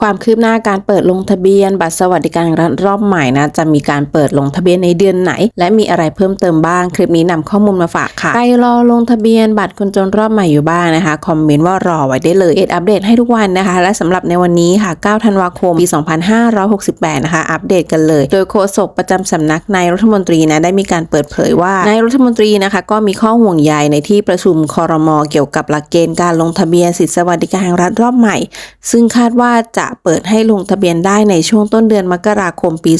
ความคืบหน้าการเปิดลงทะเบียน บัตรสวัสดิการรัฐรอบใหม่นะ จะมีการเปิดลงทะเบียนในเดือนไหน และมีอะไรเพิ่มเติมบ้าง คลิปนี้นำข้อมูลมาฝากค่ะใครรอลงทะเบียนบัตรคนจนรอบใหม่อยู่บ้างนะคะ คอมเมนต์ว่ารอไว้ได้เลยเอ็ดอัปเดตให้ทุกวันนะคะ และสำหรับในวันนี้ค่ะ 9 ธันวาคม ปี 2568 นะคะ อัปเดตกันเลย โดยโฆษกประจำสำนักนายรัฐมนตรีนะ ได้มีการเปิดเผยว่านายรัฐมนตรีนะคะ ก็มีข้อห่วงใยในที่ประชุมคอรมอเกี่ยวกับหลักเกณฑ์การลงทะเบียนสิทธิสวัสดิการแห่งรัฐรอบใหม่ ซึ่งคาดว่าจะเปิดให้ลงทะเบียนได้ในช่วงต้นเดือนมกราคมปี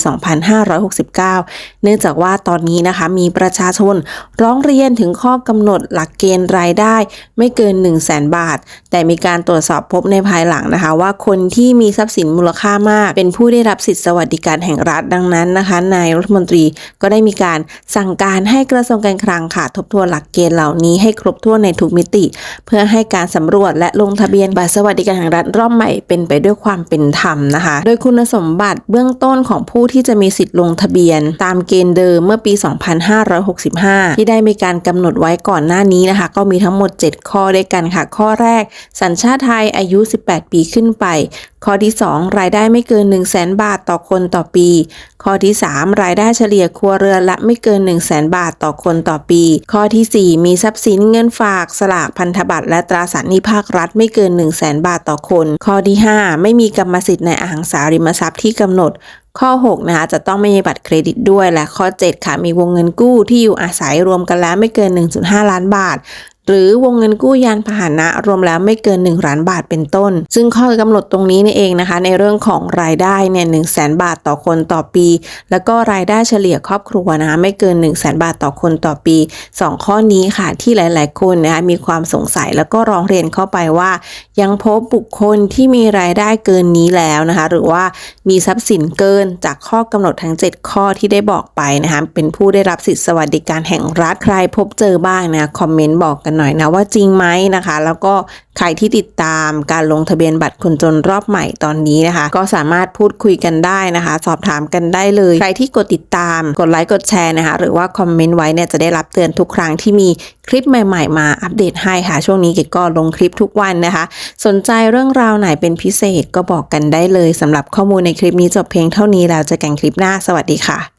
2569 เนื่องจากว่าตอนนี้นะคะมีประชาชนร้องเรียนถึงข้อกำหนดหลักเกณฑ์รายได้ไม่เกิน 1 0 0 0 0แบาท แต่มีการตรวจสอบพบในภายหลังนะคะ ว่าคนที่มีทรัพย์สินมูลค่ามาก เป็นผู้ได้รับสิทธิสวัสดิการแห่งรัฐดังนั้นนะคะ นายรัฐมนตรีก็ได้มีการสั่งการให้กระทรวงการคลังค่ะทบทวนหลักเกณฑ์เหล่านี้ให้ครบถ้วนในทุกมิติ เพื่อให้การสำรวจและลงทะเบียนบัตรสวัสดิการแห่งรัฐรอบใหม่เป็นไปด้วยความเป็นธรรมนะคะ โดยคุณสมบัติเบื้องต้นของผู้ที่จะมีสิทธิ์ลงทะเบียน ตามเกณฑ์เดิมเมื่อปี 2565 ที่ได้มีการกำหนดไว้ก่อนหน้านี้นะคะ ก็มีทั้งหมด 7 ข้อด้วยกันค่ะ ข้อแรก สัญชาติไทยอายุ 18 ปีขึ้นไปข้อที่ 2 รายได้ไม่เกิน 1 0 0 0 0แบาทต่อคนต่อปี ข้อที่ 3 รายได้เฉลี่ยครัวเรือนละไม่เกิน 1 0 0 0 0แบาทต่อคนต่อปี ข้อที่ 4 มีทรัพย์สินเงินฝากสลากพันธบัตรและตราสารหนี้ภาครัฐไม่เกิน 1 0 0 0 0แบาทต่อคน ข้อที่ 5 ไม่มีกรรมสิทธิ์ในอสังหาริมทรัพย์ที่กำหนดข้อ 6 นะคะ จะต้องไม่มีบัตรเครดิตด้วย และข้อ 7 ค่ะ มีวงเงินกู้ที่อยู่อาศัยรวมกันแล้วไม่เกิน 1.5 ล้านบาท หรือวงเงินกู้ยานพาหนะรวมแล้วไม่เกิน1ล้านบาทเป็นต้น ซึ่งข้อกำหนดตรงนี้นี่เองนะคะ ในเรื่องของรายได้เนี่ย1 0 0 0 0แสนบาทต่อคนต่อปี แล้วก็รายได้เฉลี่ยครอบครัวนะคะไม่เกิน1 0 0 0 0แบาทต่อคนต่อปี 2 ข้อนี้ค่ะที่หลาย ๆ คนนะคะมีความสงสัยแล้วก็ร้องเรียนเข้าไปว่า ยังพบบุคคลที่มีรายได้เกินนี้แล้วนะคะ หรือว่ามีทรัพย์สินเกินจากข้อกำหนดทั้ง 7 ข้อที่ได้บอกไปนะคะเป็นผู้ได้รับสิทธิสวัสดิการแห่งรัฐใครพบเจอบ้างนะคอมเมนต์บอกกันหน่อยนะว่าจริงไหมนะคะ แล้วก็ใครที่ติดตามการลงทะเบียนบัตรคนจนรอบใหม่ตอนนี้นะคะ ก็สามารถพูดคุยกันได้นะคะ สอบถามกันได้เลย ใครที่กดติดตาม กดไลค์กดแชร์นะคะ หรือว่าคอมเมนต์ไว้เนี่ยจะได้รับเตือนทุกครั้งที่มีคลิปใหม่ๆ มาอัปเดตให้ค่ะ ช่วงนี้เกดก็ลงคลิปทุกวันนะคะ สนใจเรื่องราวไหนเป็นพิเศษก็บอกกันได้เลยสำหรับข้อมูลในคลิปนี้จบเพียงเท่านี้แล้วเจอกันคลิปหน้าสวัสดีค่ะ